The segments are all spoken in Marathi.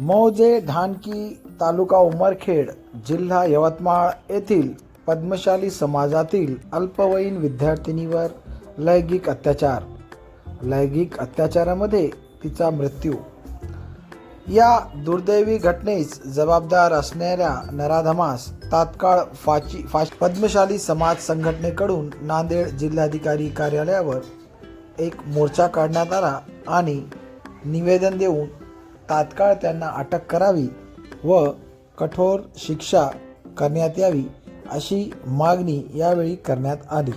मौजे ढानकी तालुका उमरखेड जिल्हा यवतमाळ येथील पद्मशाली समाजातील अल्पवयीन विद्यार्थिनीवर लैंगिक अत्याचार. लैंगिक अत्याचारामध्ये तिचा मृत्यू. या दुर्दैवी घटनेस जबाबदार असणाऱ्या नराधमास तात्काळ फाची फाश पद्मशाली समाज संघटनेकडून नांदेड जिल्हाधिकारी कार्यालयावर एक मोर्चा काढण्यात आला आणि निवेदन देऊन तात्काळ त्यांना अटक करावी व कठोर शिक्षा करण्यात यावी अशी मागणी यावेळी करण्यात आली.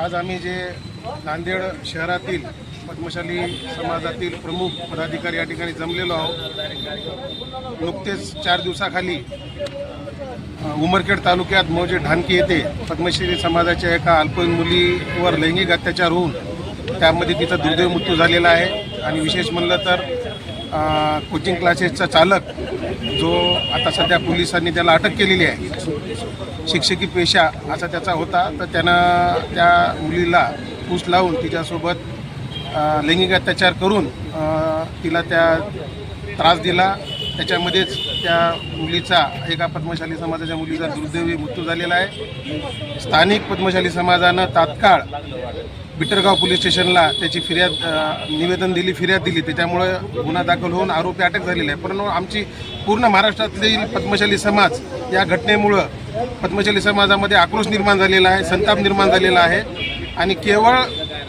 आज आम्ही जे नांदेड शहरातील पद्मशाली समाजातील प्रमुख पदाधिकारी या ठिकाणी जमलेलो आहोत. नुकतेच चार दिवसाखाली उमरखेड तालुक्यात मौजे ढानकी येथे पद्मश्री समाजाच्या एका अल्पवयीन मुलीवर लैंगिक अत्याचार होऊन त्यामध्ये तिचा दुर्दैव मृत्यू झालेला आहे. आणि विशेष म्हणलं तर कोचिंग क्लासेसचा चालक जो आता सध्या पोलिसांनी त्याला अटक केलेली आहे. शिक्षकी पेशा असा त्याचा होता. तर त्यानं त्या मुलीला पूस लावून तिच्यासोबत लैंगिक अत्याचार करून तिला त्या त्रास दिला. त्याच्यामध्येच त्या मुलीचा एका पद्मशाली समाजाच्या मुलीचा दुर्दैवी मृत्यू झालेला आहे. स्थानिक पद्मशाली समाजानं तात्काळ बिटरगाव पोलीस स्टेशनला त्याची फिर्याद निवेदन दिली फिर्याद दिली. त्याच्यामुळं गुन्हा दाखल होऊन आरोपी अटक झालेला आहे परंतु आमची पूर्ण महाराष्ट्रातील पद्मशाली समाज या घटनेमुळं पद्मशाली समाजामध्ये आक्रोश निर्माण झालेला आहे संताप निर्माण झालेला आहे. आणि केवळ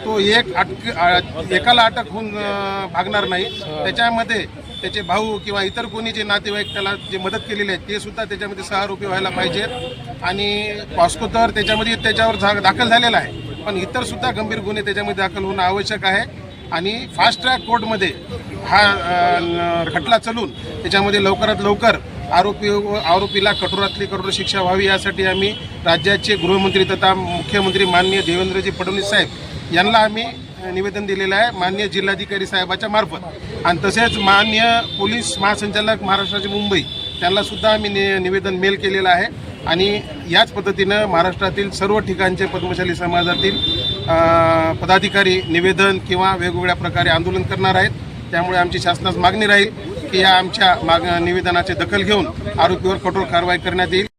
तो एक अटक एकाला अटक होऊन भागणार नाही. त्याच्यामध्ये त्याचे भाऊ किंवा इतर कोणी जे नातेवाईक त्याला जे मदत केलेले आहेत ते सुद्धा त्याच्यामध्ये सहारोपी व्हायला पाहिजेत आणि पॉस्को तर त्याच्यामध्ये त्याच्यावर झा- दाखल झालेला आहे. पण इतर सुद्धा गंभीर गुन्हे त्याच्यामध्ये दाखल होणं आवश्यक आहे. आणि फास्ट ट्रॅक कोर्टमध्ये हा खटला चालून त्याच्यामध्ये लवकरात लवकर आरोपी आरोपीला कठोरातली कठोर शिक्षा व्हावी यासाठी आम्ही राज्याचे गृहमंत्री तथा मुख्यमंत्री माननीय देवेंद्रजी फडणवीस साहेब यांना आम्ही निवेदन दिलेलं आहे माननीय जिल्हाधिकारी साहेबाच्या मार्फत. आणि तसेच माननीय पोलीस महासंचालक महाराष्ट्राचे मुंबई त्यांना सुद्धा आम्ही नि निवेदन मेल केलेलं आहे. आणि याच पद्धतीनं महाराष्ट्रातील सर्व ठिकाणचे पद्मशाली समाजातील पदाधिकारी निवेदन किंवा वेगवेगळ्या प्रकारे आंदोलन करणार आहेत. त्यामुळे आमची शासनास मागणी राहील. की या आमच्या माग निवेदनाची दखल घेऊन आरोपीवर कठोर कारवाई करण्यात येईल.